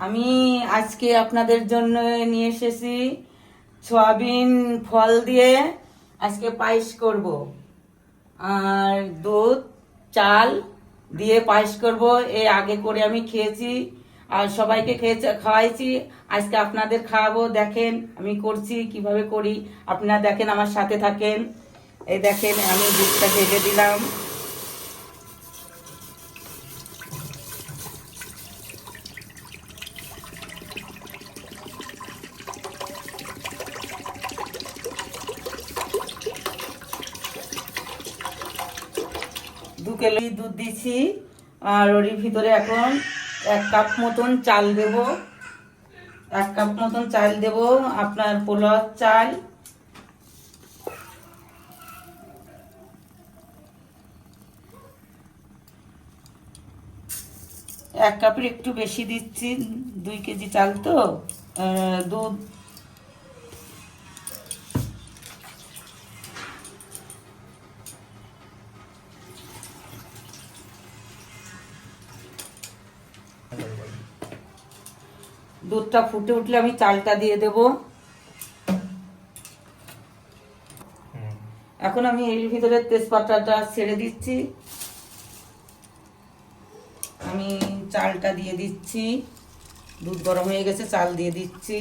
আমি আজকে আপনাদের জন্য নিয়ে এসেছি সয়াবিন ফল দিয়ে আজকে পায়েস করব। আর দুধ, চাল দিয়ে পায়েস করব। এ আগে করে আমি খেয়েছি, আর সবাইকে খেয়েছে, খাওয়াইছি। আজকে আপনাদের খাওয়াবো, দেখেন আমি করছি, কীভাবে করি। আপনারা দেখেন, আমার সাথে থাকেন। এই দেখেন, আমি দুধটা ঢেলে দিলাম। দু কিলো দুধ দিছি। আর ওর ভিতরে এখন এক কাপ মতন চাল দেব। এক কাপ মতন চাল দেব, আপনার পোলাও চাল। এক কাপের একটু বেশি দিচ্ছি, দুই কেজি চাল তো। দুধ দুধটা ফুটে উঠলে আমি চালটা দিয়ে দেব। এখন আমি এর ভিতরে তেজপাতাটা ছেড়ে দিচ্ছি। আমি চালটা দিয়ে দিচ্ছি। দুধ গরম হয়ে গেছে, চাল দিয়ে দিচ্ছি।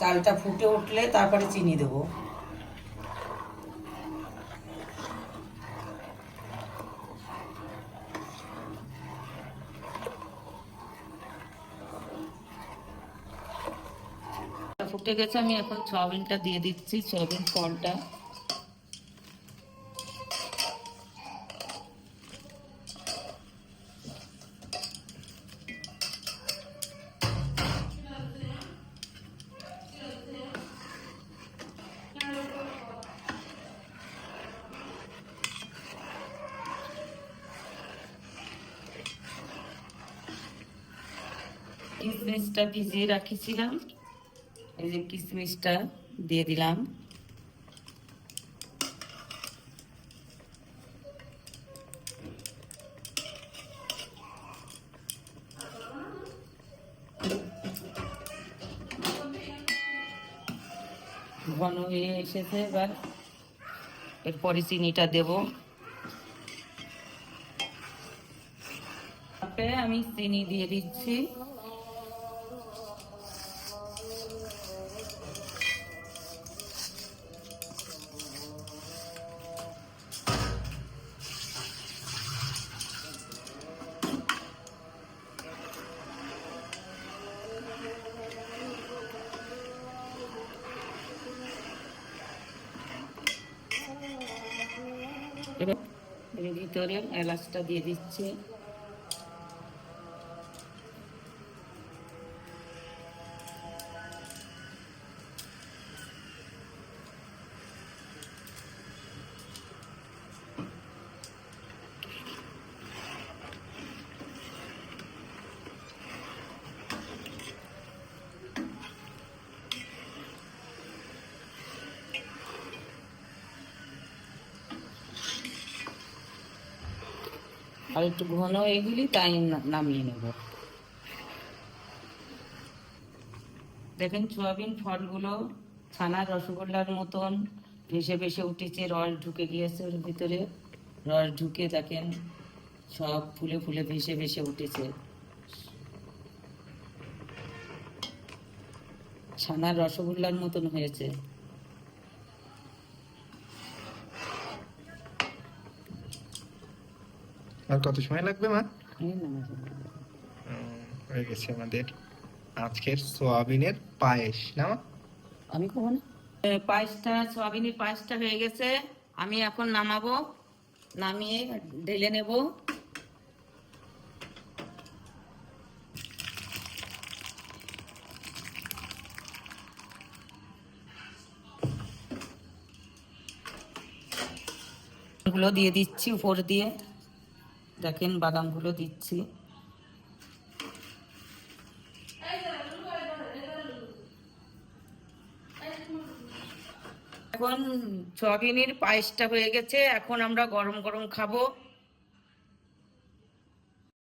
চালটা ফুটে উঠলে তারপরে চিনি দেবো। ফুটে গেছে, আমি এখন সয়াবিনটা দিয়ে দিচ্ছি, সয়াবিন ফলটা। কিশমিশটা ভিজিয়ে রাখিছিলাম। এই যে কিশমিশটা দিয়ে দিলাম। ঘন হয়ে এসেছে এবার। এরপরে চিনিটা দেব। আমি চিনি দিয়ে দিচ্ছি। এর ভিতরে এলাচটা দিয়ে দিচ্ছি। আর একটু ঘন এগুলি তাই নামিয়ে নেব। দেখেন সোয়াবিন ফলগুলো ছানার রসগোল্লার মতন ভেসে ভেসে উঠেছে, রস ঢুকে গিয়েছে ওর ভিতরে। রস ঢুকে দেখেন সব ফুলে ফুলে ভেসে ভেসে উঠেছে। ছানার রসগোল্লার মতন হয়েছে। আর কত সময় লাগবে মা? হয়ে গেছে আমাদের আজকের সোয়াবিনের পায়েস না মা? আমি কখন পায়েসটা সোয়াবিনের পায়েসটা হয়ে গেছে। আমি এখন নামাবো নামিয়ে ঢেলে নেব। গুলো দিয়ে দিচ্ছি উপর দিয়ে। দেখেন বাদামগুলো দিচ্ছি। এখন সয়াবিনের পায়েসটা হয়ে গেছে এখন আমরা গরম গরম খাব।